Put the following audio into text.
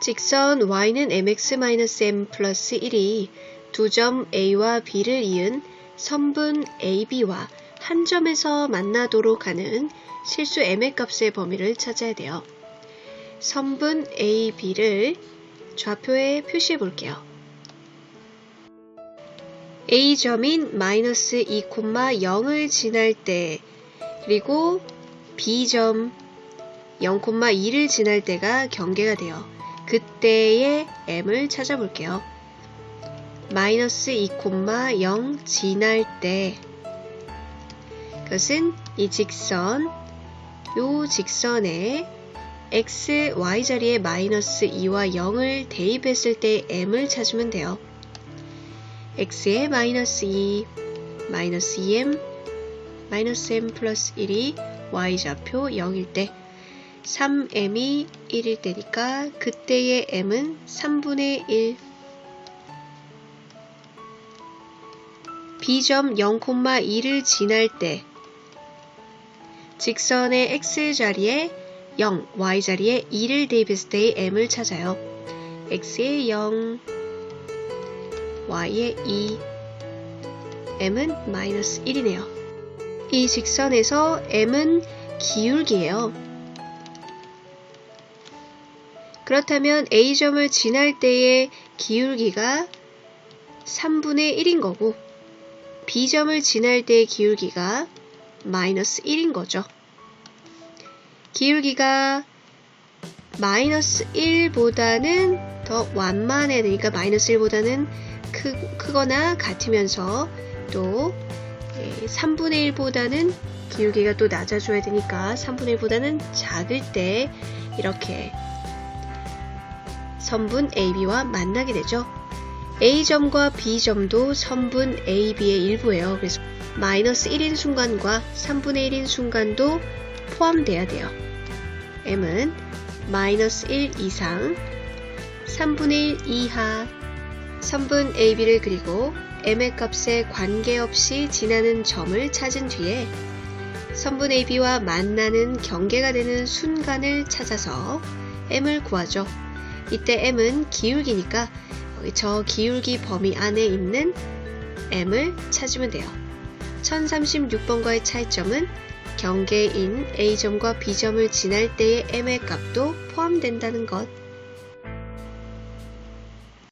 직선 y는 mx-m 플러스 1이 두 점 a와 b를 이은 선분 ab와 한 점에서 만나도록 하는 실수 m의 값의 범위를 찾아야 돼요. 선분 ab를 좌표에 표시해 볼게요. a점인 마이너스 2,0을 지날 때 그리고 b점 0,2를 지날 때가 경계가 돼요. 그때의 m을 찾아볼게요. 마이너스 2,0 지날 때 그것은 이 직선 요 직선에 x, y 자리에 마이너스 2와 0을 대입했을 때 m을 찾으면 돼요. x에 마이너스 2, 마이너스 2m, 마이너스 m 플러스 1이 y좌표 0일 때 3m이 1일 때니까 그때의 m은 3분의 1 b점 0,2를 지날 때 직선의 x 자리에 0, y 자리에 2를 대입했을 때의 m을 찾아요. x에 0, y에 2, m은 마이너스 1이네요. 이 직선에서 m은 기울기예요. 그렇다면 a점을 지날 때의 기울기가 3분의 1인 거고 b점을 지날 때의 기울기가 마이너스 1인 거죠. 기울기가 마이너스 1보다는 더 완만해야 되니까 마이너스 1보다는 크, 크거나 같으면서 또 3분의 1보다는 기울기가 또 낮아져야 되니까 3분의 1보다는 작을 때 이렇게 선분 AB와 만나게 되죠. A점과 B점도 선분 AB의 일부예요. 그래서 마이너스 1인 순간과 3분의 1인 순간도 포함돼야 돼요. M은 마이너스 1 이상, 3분의 1 이하, 선분 AB를 그리고 M의 값에 관계없이 지나는 점을 찾은 뒤에 선분 AB와 만나는 경계가 되는 순간을 찾아서 M을 구하죠. 이때 M은 기울기니까 저 기울기 범위 안에 있는 M을 찾으면 돼요. 1036번과의 차이점은 경계인 A점과 B점을 지날 때의 M의 값도 포함된다는 것.